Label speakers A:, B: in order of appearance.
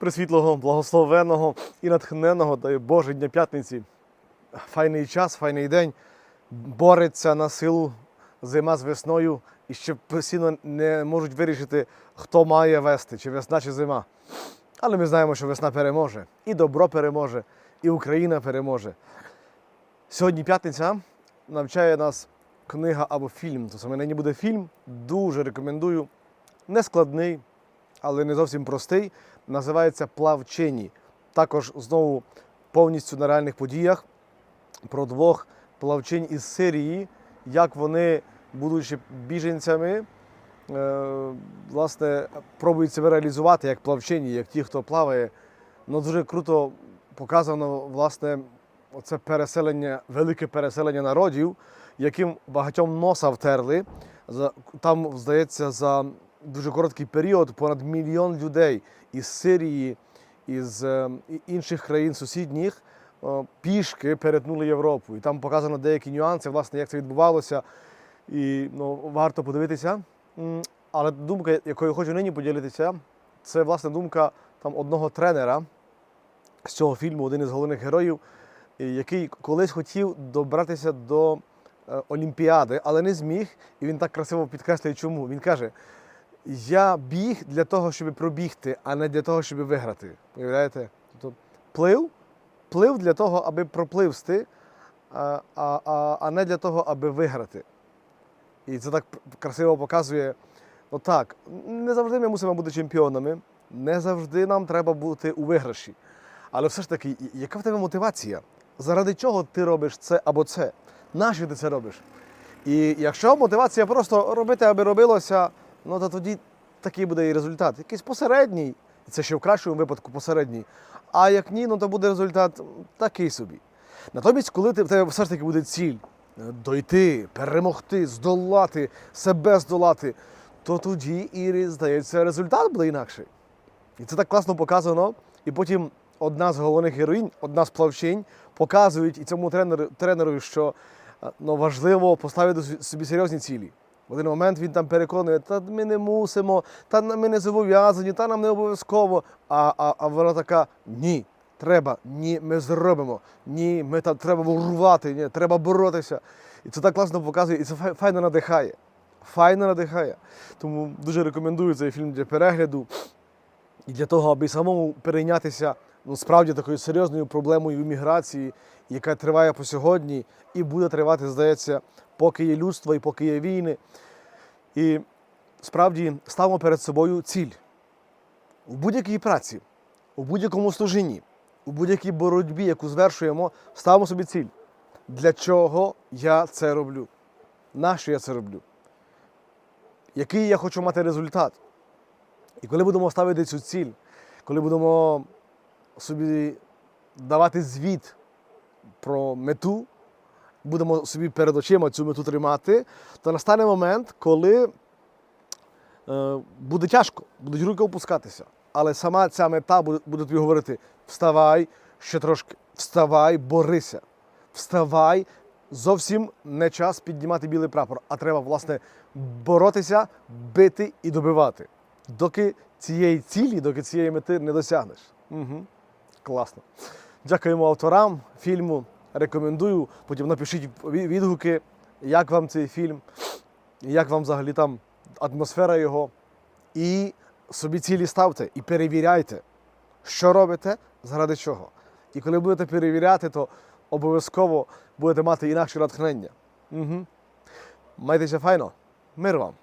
A: Пресвітлого, благословеного і натхненного, дай Боже, Дня П'ятниці. Файний час, файний день. Бореться на силу зима з весною і ще постійно не можуть вирішити, хто має вести, чи весна, чи зима. Але ми знаємо, що весна переможе, і добро переможе, і Україна переможе. Сьогодні п'ятниця навчає нас книга або фільм. То саме нині буде фільм. Дуже рекомендую. Нескладний, але не зовсім простий. Називається Плавчині. Також знову повністю на реальних подіях про двох плавчинь із Сирії, як вони, будучи біженцями, е, власне, пробують себе реалізувати як плавчині, як ті, хто плаває. Ну, дуже круто показано, власне, оце переселення, велике переселення народів, яким багатьом носа втерли. Там, здається, за дуже короткий період понад мільйон людей із Сирії, із е, інших країн сусідніх е, пішки перетнули Європу. І там показано деякі нюанси, власне, як це відбувалося. І ну, варто подивитися. Але думка, якою хочу нині поділитися, це власне думка там одного тренера з цього фільму, один із головних героїв, який колись хотів добратися до е, Олімпіади, але не зміг. І він так красиво підкреслює, чому. Він каже: Я біг для того, щоб пробігти, а не для того, щоб виграти. Уявляєте? Тобто плив, плив для того, аби пропливсти, а, а, а, не для того, аби виграти. І це так красиво показує. Ну так, не завжди ми мусимо бути чемпіонами, не завжди нам треба бути у виграші. Але все ж таки, яка в тебе мотивація? Заради чого ти робиш це або це? Нащо ти це робиш? І якщо мотивація просто робити, аби робилося, ну то тоді такий буде і результат. Якийсь посередній, це ще в кращому випадку посередній. А як ні, ну то буде результат такий собі. Натомість, коли ти, в тебе все ж таки буде ціль е, дойти, перемогти, здолати, себе здолати, то тоді і здається, результат буде інакший. І це так класно показано. І потім одна з головних героїнь, одна з плавчинь, показують і цьому тренеру, тренеру, що е, ну, важливо поставити собі серйозні цілі. В один момент він там переконує, та ми не мусимо, та ми не зобов'язані, та нам не обов'язково. А, а, а вона така: ні, треба, ні, ми зробимо, ні, ми там треба урвати, ні, треба боротися. І це так класно показує, і це фай- файно надихає. Файно надихає. Тому дуже рекомендую цей фільм для перегляду і для того, аби самому перейнятися ну, справді такою серйозною проблемою імміграції, яка триває по сьогодні і буде тривати, здається, поки є людство і поки є війни. І справді ставимо перед собою ціль у будь-якій праці, у будь-якому служінні, у будь-якій боротьбі, яку звершуємо, ставимо собі ціль. Для чого я це роблю? Нащо я це роблю? Який я хочу мати результат? І коли будемо ставити цю ціль, коли будемо собі давати звіт про мету, будемо собі перед очима цю мету тримати, то настане момент, коли е, буде тяжко, будуть руки опускатися. Але сама ця мета буде, тобі говорити: вставай ще трошки, вставай, борися, вставай. Зовсім не час піднімати білий прапор, а треба, власне, боротися, бити і добивати. Доки цієї цілі, доки цієї мети не досягнеш. Угу. Класно. Дякуємо авторам фільму. Рекомендую. Потім напишіть відгуки, як вам цей фільм, як вам взагалі там атмосфера його. І собі цілі ставте і перевіряйте, що робите, заради чого. І коли будете перевіряти, то обов'язково будете мати інакше натхнення. Угу. Майтеся файно. Мир вам!